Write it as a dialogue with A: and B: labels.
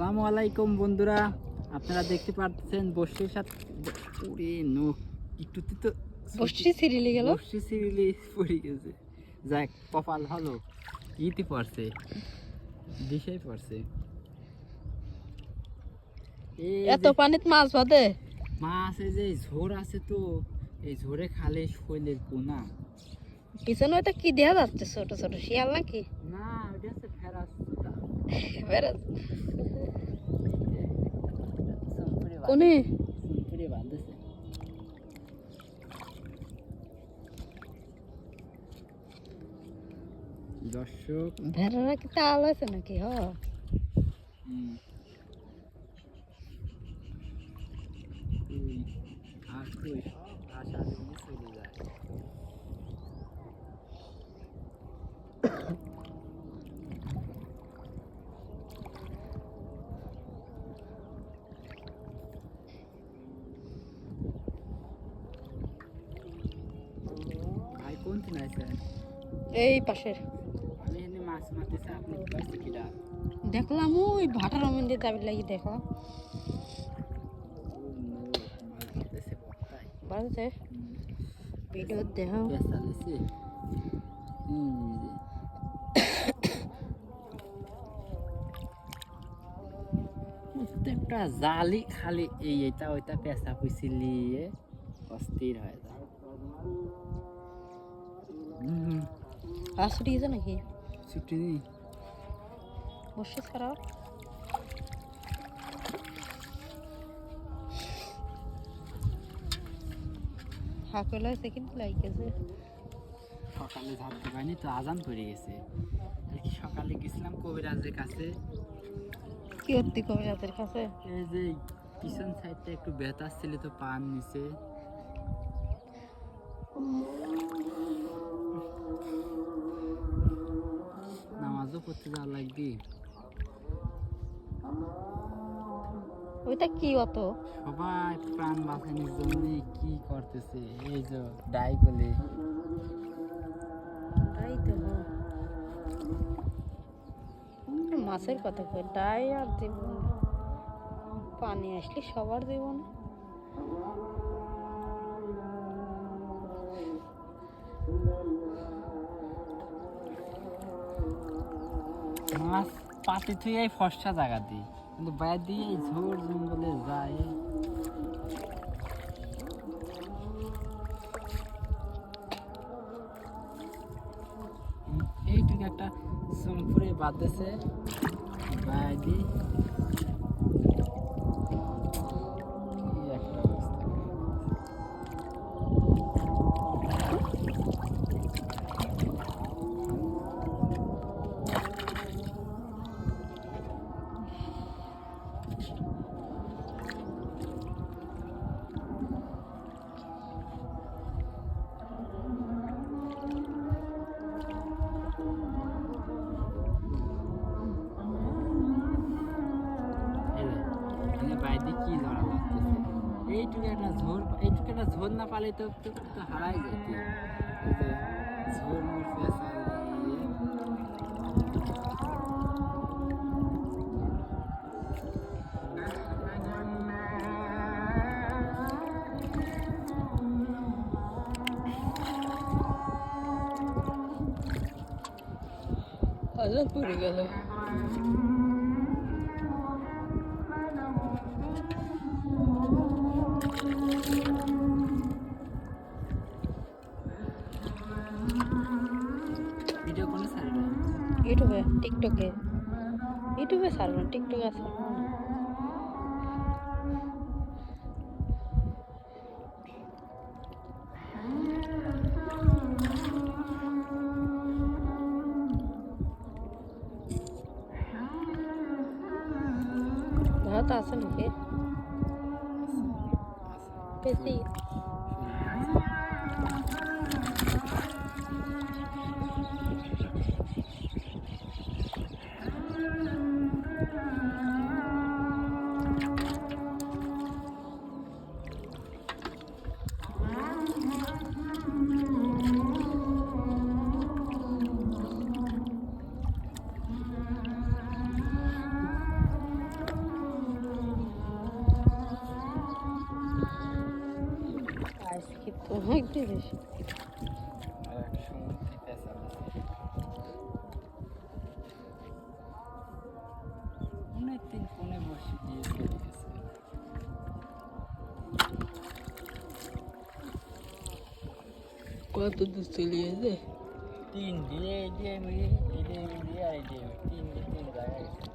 A: আসসালামু আলাইকুম বন্ধুরা। আপনারা দেখতে পাচ্ছেন বর্ষির সাথে ওরে নো একটুতে তো
B: বসছি সিরিলি গেল?
A: বর্ষি সিরিলি পড়ে গেছে। যাক কপাল ভালো। ইতি পড়ছে। দিশাই পড়ছে।
B: এত পানিত মাছ বাদে?
A: মাছ এই যে ঝোর আছে তো এই ঝোরে খালে শৈলের পোনা
B: পিছনে ওটা কি দেয়া যাচ্ছে ছোট ছোট শিয়াল নাকি?
A: না ওটা হচ্ছে ফেরাস
B: বেড়া কোনে
A: দর্শক।
B: ভেড়ারা কি তাল আছে নাকি হ
A: হুম, আর তুই আশা নিয়ে চলে যায় কোন দিন
B: এই পাশের।
A: আমি এনে মাছ মারতেছি আপনি কি পাইছে
B: দেখলাম ওই ভাটার মন্দির দাবি লাগি দেখো।
A: ধরতেছে
B: ভিডিও দেখো।
A: প্রত্যেকটা জালি খালি এই, এটা ওইটা পেঁচা পুষিলি অস্থির হয়ে যায়।
B: আর ছুটি গেছে নাকি
A: ছুটি নেই
B: বসে খারাপ হাকলা সেকেন্ড লাগেছে
A: সকালে ঝাড়তে পারিনি তো আজান পড়ে গেছে। সকালে গেছিলাম কবিরাজের কাছে।
B: কি করতে কবে রাতের কাছে?
A: এই যে পিছন সাইডটা একটু ব্যথা ছিল তো পান নিচে নামাজও পড়তে যাওয়া লাগবে।
B: ওইটা কি অত?
A: সবাই প্রাণ বাঁচানোর জন্য কি করতেছে? এই যে ডাইগুলি
B: তাই তো। মাছের কথা কই ডাই আর জীবন। পানি আসলে সবার জীবনে।
A: মাছ পাতি থুই এই ফসা জায়গা দিই। কিন্তু বাইরে দিয়ে এই ঝোর জঙ্গলে যায়। এইটুকু একটা সম্পুরে বাঁধতেছে। বাইরে এইটুকু একটা ঝোর এইটুকু একটা ঝোর না পালে তো তো, হারাই যেত। ঝোর মোর দিয়ে
B: আজাদ পড়ে টিকটকে। ইউটিউবে ছাড়ব না টিকটকে আছে। ভাত আছে নাকি? বেশি।
A: চলে গেছে
B: কত দূর চলে গেছে?
A: তিন দিয়ে দিয়ে মিলিয়ে দিয়ে মিলিয়ে আর দিয়ে তিন দিয়ে তিন জায়গায়